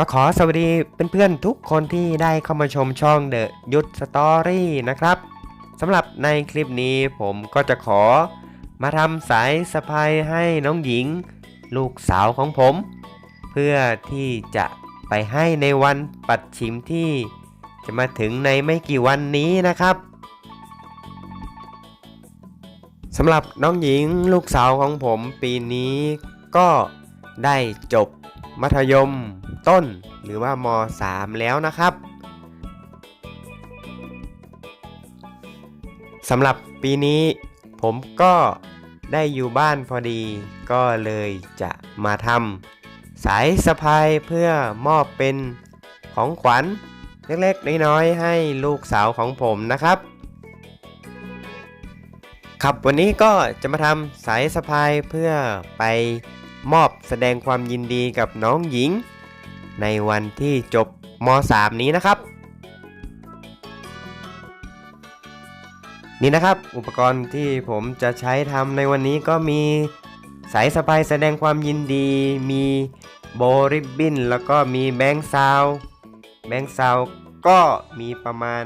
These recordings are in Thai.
ก็ขอสวัสดีเพื่อนๆทุกคนที่ได้เข้ามาชมช่องเดอะยุทธสตอรี่นะครับสำหรับในคลิปนี้ผมก็จะขอมาทำสายสะพายให้น้องหญิง ลูกสาวของผม เพื่อที่จะไปให้ในวันปัดชิมที่จะมาถึงในไม่กี่วันนี้นะครับสำหรับน้องหญิงลูกสาวของผมปีนี้ก็ได้จบ มัธยมต้นหรือว่าม .3 แล้วนะครับสำหรับปีนี้ผมก็ได้อยู่บ้านพอดีก็เลยจะมาทำสายสะพายเพื่อมอบเป็นของขวัญเล็กๆน้อยๆให้ลูกสาวของผมนะครับ ครับวันนี้ก็จะมาทำสายสะพายเพื่อไป มอบแสดงความยินดีกับน้องหญิง ในวันที่จบม .3 นี้นะครับ นี่นะครับอุปกรณ์ที่ผมจะใช้ทำในวันนี้ก็มีสายสะพายแสดงความยินดี มีโบริบบินแล้วก็มีแบงค์ซาวแบงค์ซาวก็มีประมาณ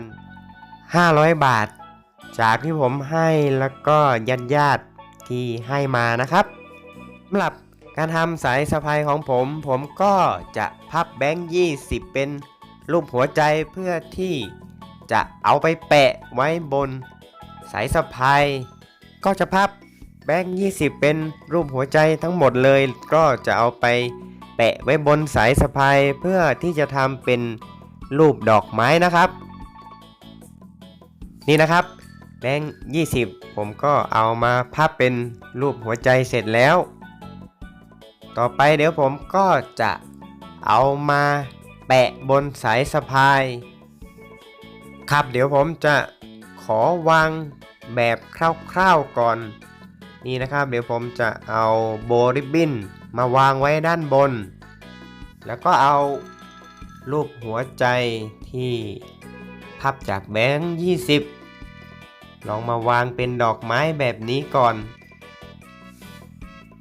500 บาท จากที่ผมให้แล้วก็ญาติญาติที่ให้มานะครับสำหรับ การทำสายสะพายของผม ผมก็จะพับแบงค์20 เป็นรูปหัวใจเพื่อที่จะเอาไปแปะไว้บน สายสะพาย ก็จะพับแบงค์20 เป็นรูปหัวใจทั้งหมดเลย ก็จะเอาไปแปะไว้บนสายสะพายเพื่อที่จะทำเป็นรูปดอกไม้นะครับ นี่นะครับแบงค์20 ผมก็เอามาพับเป็นรูปหัวใจเสร็จแล้ว ต่อไปเดี๋ยวผมก็จะเอามาแปะบนสายสะพาย ครับเดี๋ยวผมจะขอวางแบบคร่าวๆก่อน นี่นะครับเดี๋ยวผมจะเอาโบริบบินมาวางไว้ด้านบน แล้วก็เอารูปหัวใจที่พับจากแบงค์20 ลองมาวางเป็นดอกไม้แบบนี้ก่อน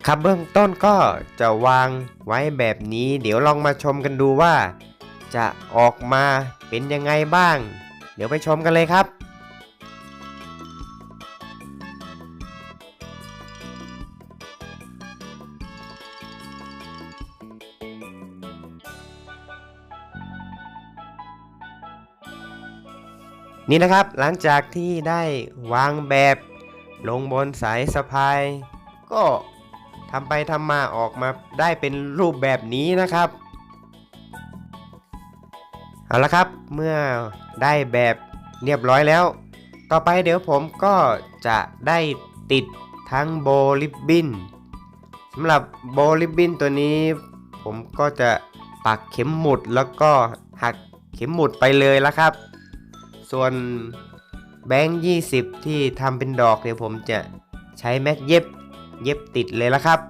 ครับเบื้องต้นก็จะวางไว้แบบนี้ เดี๋ยวลองมาชมกันดูว่า จะออกมาเป็นยังไงบ้าง เดี๋ยวไปชมกันเลยครับนี่นะครับหลังจากที่ได้วางแบบลงบนสายสะพาย ก็ ทำไปทำมาออกมาได้เป็นรูปแบบนี้นะครับ เอาละครับเมื่อได้แบบเรียบร้อยแล้ว ต่อไปเดี๋ยวผมก็จะได้ติดทั้งโบลิบบินสำหรับโบลิบบินตัวนี้ ผมก็จะปักเข็มหมุดแล้วก็หักเข็มหมุดไปเลยละครับ ส่วนแบงค์ 20 ที่ทำเป็นดอกเดี๋ยวผมจะใช้แม็กเย็บ เย็บติดเลยละครับ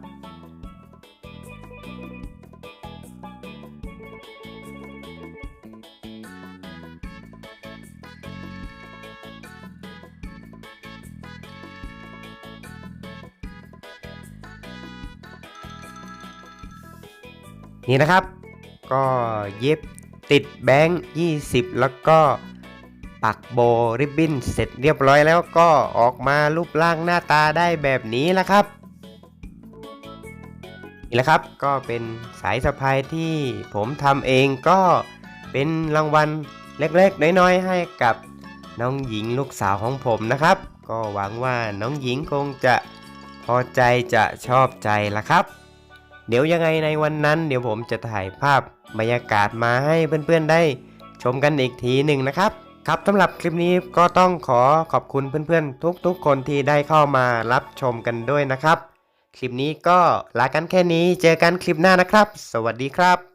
นี่นะครับ ก็เย็บติดแบงค์20 แล้วก็ปักโบริบบิ้นเสร็จเรียบร้อยแล้วก็ออกมารูปร่างหน้าตาได้แบบนี้แหละครับ นี่แหละครับก็เป็นสายสะพายที่ผมทำเองก็เป็นรางวัลเล็กๆ น้อยๆ ให้กับน้องหญิงลูกสาวของผมนะครับ ก็หวังว่าน้องหญิงคงจะพอใจจะชอบใจละครับ เดี๋ยวยังไงในวันนั้น เดี๋ยวผมจะถ่ายภาพบรรยากาศมาให้เพื่อนๆได้ชมกันอีกทีหนึ่งนะครับ ครับสำหรับคลิปนี้ก็ต้องขอขอบคุณเพื่อนๆ ทุกๆ คนที่ได้เข้ามารับชมกันด้วยนะครับ คลิปนี้ก็ลากันแค่นี้ เจอกันคลิปหน้านะครับ สวัสดีครับ